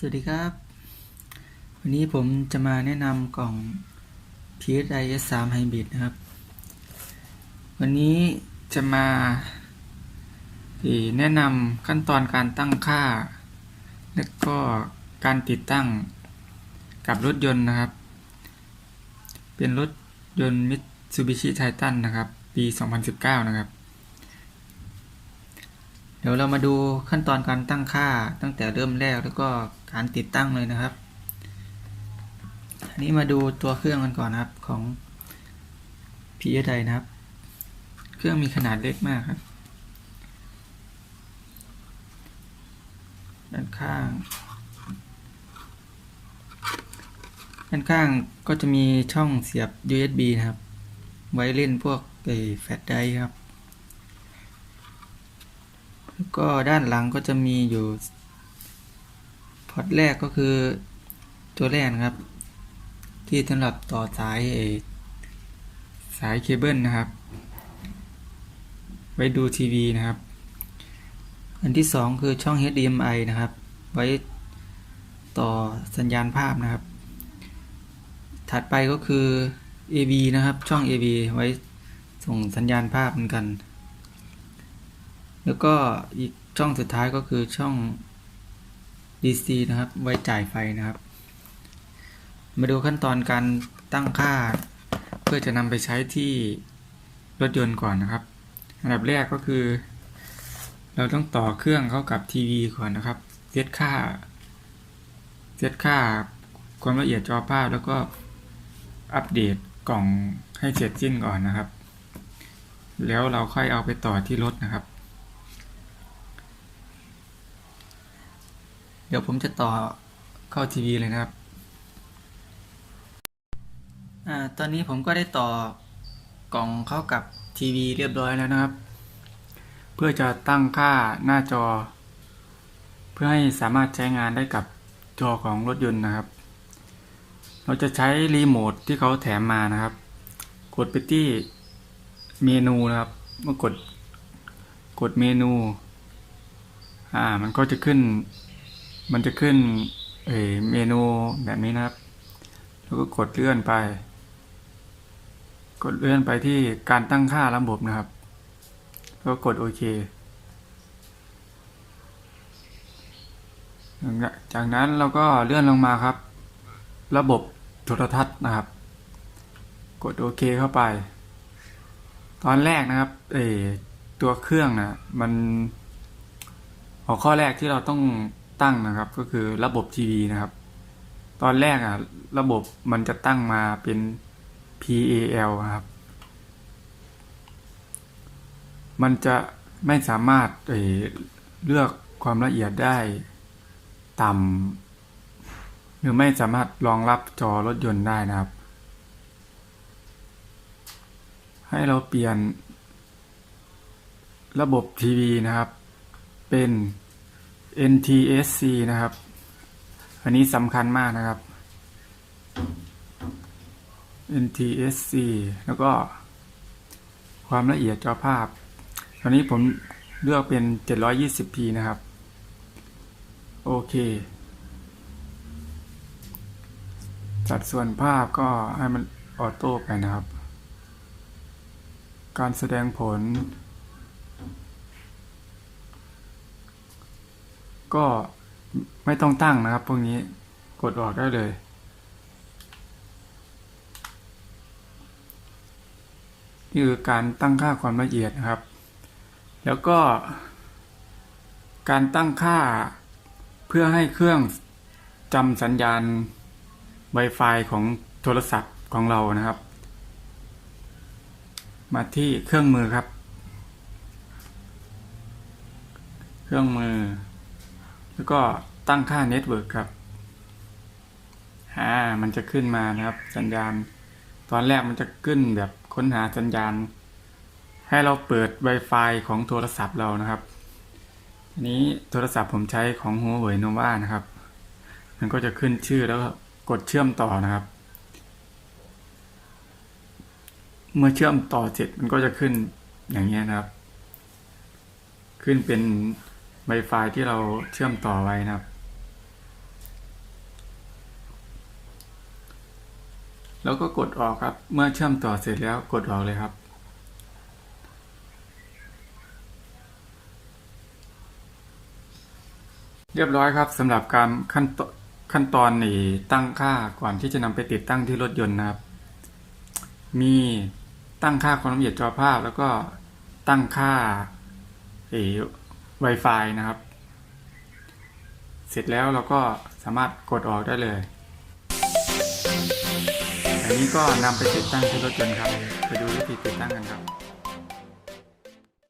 สวัสดีครับ วันนี้ผมจะมาแนะนำกล่อง PSI S3 Hybrid นะครับ วันนี้จะมาเอ่แนะนำขั้นตอนการตั้งค่า และก็การติดตั้งกับรถยนต์นะครับ เป็นรถยนต์ Mitsubishi Titan นะครับ ปี 2019 นะครับเดี๋ยวเรามาดูขั้นตอนการตั้งค่าตั้งแต่เริ่มแรกแล้วก็ การติดตั้งเลยนะครับ อันนี้มาดูตัวเครื่องกันก่อนนะครับของ PSI นะครับ เครื่องมีขนาดเล็กมากครับ ด้านข้าง ด้านข้างก็จะมีช่องเสียบ USB นะครับ ไว้เล่นพวกไอแฟลชไดครับ แล้วก็ด้านหลังก็จะมีอยู่ อร์ตแรกก็คือตัวแรกนะครับ ที่สำหรับต่อสายสายเคเบิลนะครับ ไว้ดูทีวีนะครับ อันที่สองคือช่อง HDMI นะครับ ไว้ต่อสัญญาณภาพนะครับ ถัดไปก็คือ AV นะครับ ช่อง AV ไว้ส่งสัญญาณภาพเหมือนกัน แล้วก็อีกช่องสุดท้ายก็คือช่อง DC นะครับไว้จ่ายไฟนะครับ มาดูขั้นตอนการตั้งค่า เพื่อจะนำไปใช้ที่รถยนต์ก่อนนะครับ อันดับแรกก็คือ เราต้องต่อเครื่องเข้ากับทีวีก่อนนะครับเซตค่าเซตค่าความละเอียดจอภาพแล้วก็อัปเดตกล่องให้เสร็จสิ้นก่อนนะครับ แล้วเราค่อยเอาไปต่อที่รถนะครับ เดี๋ยวผมจะต่อเข้าทีวีเลยนะครับ อ่า ตอนนี้ผมก็ได้ต่อกล่องเข้ากับทีวีเรียบร้อยแล้วนะครับ เพื่อจะตั้งค่าหน้าจอ เพื่อให้สามารถใช้งานได้กับจอของรถยนต์นะครับ เราจะใช้รีโมทที่เขาแถมมานะครับ กดไปที่เมนูนะครับ เมื่อกดกดเมนู อ่า มันก็จะขึ้น มันจะขึ้นเอเมนูแบบนี้นะครับ แล้วก็กดเลื่อนไป กดเลื่อนไปที่การตั้งค่าระบบนะครับ แล้วก็กดโอเค จากนั้นเราก็เลื่อนลงมาครับ ระบบโทรทัศน์นะครับ กดโอเคเข้าไป ตอนแรกนะครับเออตัวเครื่องนะมันหัวข้อแรกที่เราต้อง ตั้งนะครับ ก็คือระบบทีวีนะครับ ตอนแรกอะระบบมันจะตั้งมาเป็น PAL นะครับ มันจะไม่สามารถเเลือกความละเอียดได้ต่ำหรือไม่สามารถรองรับจอรถยนต์ได้นะครับ ให้เราเปลี่ยนระบบทีวีนะครับ เป็น NTSC นะครับ อันนี้สำคัญมากนะครับ NTSC แล้วก็ความละเอียดจอภาพ ตอนนี้ผมเลือกเป็น 720p นะครับ โอเคสัดส่วนภาพก็ให้มันออโต้ไปนะครับ การแสดงผล ก็ไม่ต้องตั้งนะครับ พวกนี้กดออกได้เลย นี่คือการตั้งค่าความละเอียดนะครับ แล้วก็ การตั้งค่าเพื่อให้เครื่องจำสัญญาณ Wi-Fi ของโทรศัพท์ของเรานะครับ มาที่เครื่องมือครับ เครื่องมือ แล้วก็ตั้งค่าเน็ตเวิร์กครับอ่ามันจะขึ้นมานะครับสัญญาณ ตอนแรกมันจะขึ้นแบบค้นหาสัญญาณ ให้เราเปิด Wi-Fi ของโทรศัพท์เรานะครับอันนี้โทรศัพท์ผมใช้ของ Huawei Nova นะครับ มันก็จะขึ้นชื่อแล้วก็กดเชื่อมต่อนะครับ เมื่อเชื่อมต่อเสร็จมันก็จะขึ้นอย่างเงี้ยนะครับ ขึ้นเป็น Wi-Fi ที่เราเชื่อมต่อไว้นะครับ แล้วก็กดออกครับ เมื่อเชื่อมต่อเสร็จแล้วกดออกเลยครับ เรียบร้อยครับสำหรับการขั้นขั้นตอนนี้ตั้งค่าก่อนที่จะนำไปติดตั้งที่รถยนต์นะครับ มีตั้งค่าความละเอียดจอภาพแล้วก็ตั้งค่า Wi-Fi นะครับ เสร็จแล้วเราก็สามารถกดออกได้เลย อันนี้ก็นำไปติดตั้งที่รถยนต์ครับ ไปดูวิธีติดตั้งกันครับ